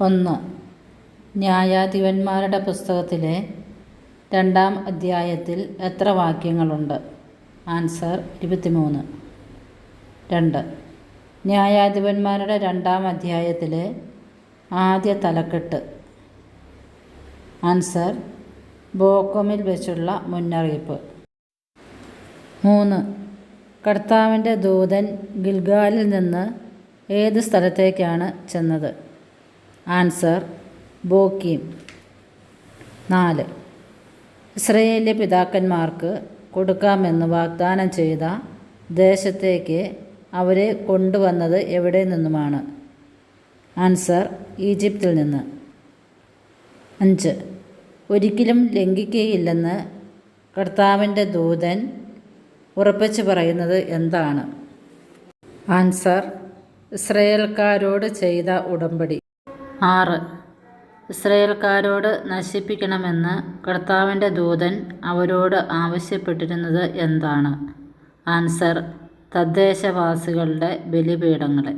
ഒന്ന് ന്യായാധിപന്മാരുടെ പുസ്തകത്തിലെ രണ്ടാം അധ്യായത്തിൽ എത്ര വാക്യങ്ങളുണ്ട്? ആൻസർ ഇരുപത്തിമൂന്ന്. രണ്ട്. ന്യായാധിപന്മാരുടെ രണ്ടാം അധ്യായത്തിലെ ആദ്യ തലക്കെട്ട്. ആൻസർ ബോക്കോമിൽ വെച്ചുള്ള മുന്നറിയിപ്പ്. മൂന്ന്. കർത്താവിന്റെ ദൂതൻ ഗിൽഗാലിൽ നിന്ന് ഏത് സ്ഥലത്തേക്കാണ് ചെന്നത്? Answer Bochim. നാല്. ഇസ്രയേലിലെ പിതാക്കന്മാർക്ക് കൊടുക്കാമെന്ന് വാഗ്ദാനം ചെയ്ത ദേശത്തേക്ക് അവരെ കൊണ്ടുവന്നത് എവിടെ നിന്നുമാണ്? ആൻസർ ഈജിപ്തിൽ നിന്ന്. അഞ്ച്. ഒരിക്കലും ലംഘിക്കുകയില്ലെന്ന് കർത്താവിന്റെ ദൂതൻ ഉറപ്പിച്ചു പറയുന്നത് എന്താണ്? ആൻസർ ഇസ്രയേൽക്കാരോട് ചെയ്ത ഉടമ്പടി. ആറ്. ഇസ്രയേൽക്കാരോട് നശിപ്പിക്കണമെന്ന് കർത്താവിന്റെ ദൂതൻ അവരോട് ആവശ്യപ്പെട്ടിരുന്നത് എന്താണ്? ആൻസർ തദ്ദേശവാസികളുടെ ബലിപീഠങ്ങളെ.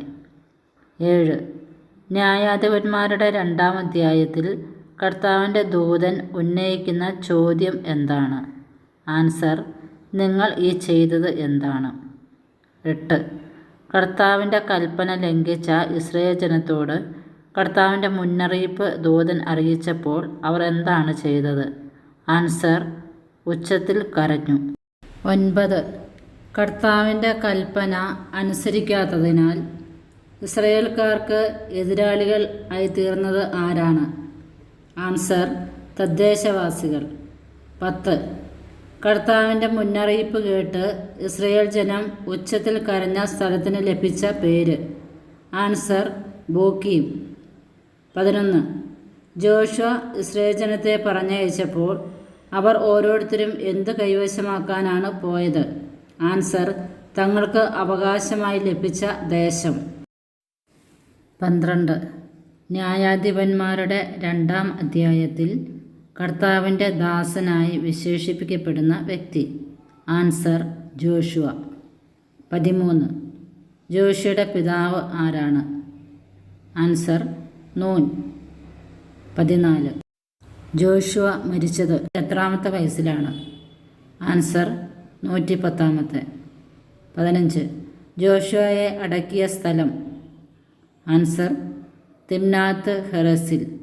ഏഴ്. ന്യായാധിപന്മാരുടെ രണ്ടാം അധ്യായത്തിൽ കർത്താവിന്റെ ദൂതൻ ഉന്നയിക്കുന്ന ചോദ്യം എന്താണ്? ആൻസർ നിങ്ങൾ ഈ ചെയ്തത് എന്താണ്? എട്ട്. കർത്താവിന്റെ കൽപ്പന ലംഘിച്ച ഇസ്രയേൽ ജനത്തോട് കർത്താവിന്റെ മുന്നറിയിപ്പ് ദൂതൻ അറിയിച്ചപ്പോൾ അവർ എന്താണ് ചെയ്തത്? ആൻസർ ഉച്ചത്തിൽ കരഞ്ഞു. ഒൻപത് കർത്താവിന്റെ കൽപ്പന അനുസരിക്കാത്തതിനാൽ ഇസ്രയേൽക്കാർക്ക് എതിരാളികൾ ആയിത്തീർന്നത് ആരാണ്? ആൻസർ തദ്ദേശവാസികൾ. പത്ത് കർത്താവിന്റെ മുന്നറിയിപ്പ് കേട്ട് ഇസ്രയേൽ ജനം ഉച്ചത്തിൽ കരഞ്ഞ സ്ഥലത്തിന് ലഭിച്ച പേര്. Answer Bochim. പതിനൊന്ന്. ജോഷ ഇസ്രേചനത്തെ പറഞ്ഞയച്ചപ്പോൾ അവർ ഓരോരുത്തരും എന്ത് കൈവശമാക്കാനാണ് പോയത്? ആൻസർ തങ്ങൾക്ക് അവകാശമായി ലഭിച്ച ദേശം. പന്ത്രണ്ട്. ന്യായാധിപന്മാരുടെ രണ്ടാം അധ്യായത്തിൽ കർത്താവിന്റെ ദാസനായി വിശേഷിപ്പിക്കപ്പെടുന്ന വ്യക്തി. Answer Joshua. പതിമൂന്ന്. ജോഷിയുടെ പിതാവ് ആരാണ്? ആൻസർ നൂൻ പതിനാല്. ജോഷുവ മരിച്ചത് എത്രാമത്തെ വയസ്സിലാണ്? ആൻസർ നൂറ്റി പത്താമത്തെ പതിനഞ്ച്. ജോഷുവയെ അടക്കിയ സ്ഥലം? Answer Timnath ഹെറസിൽ.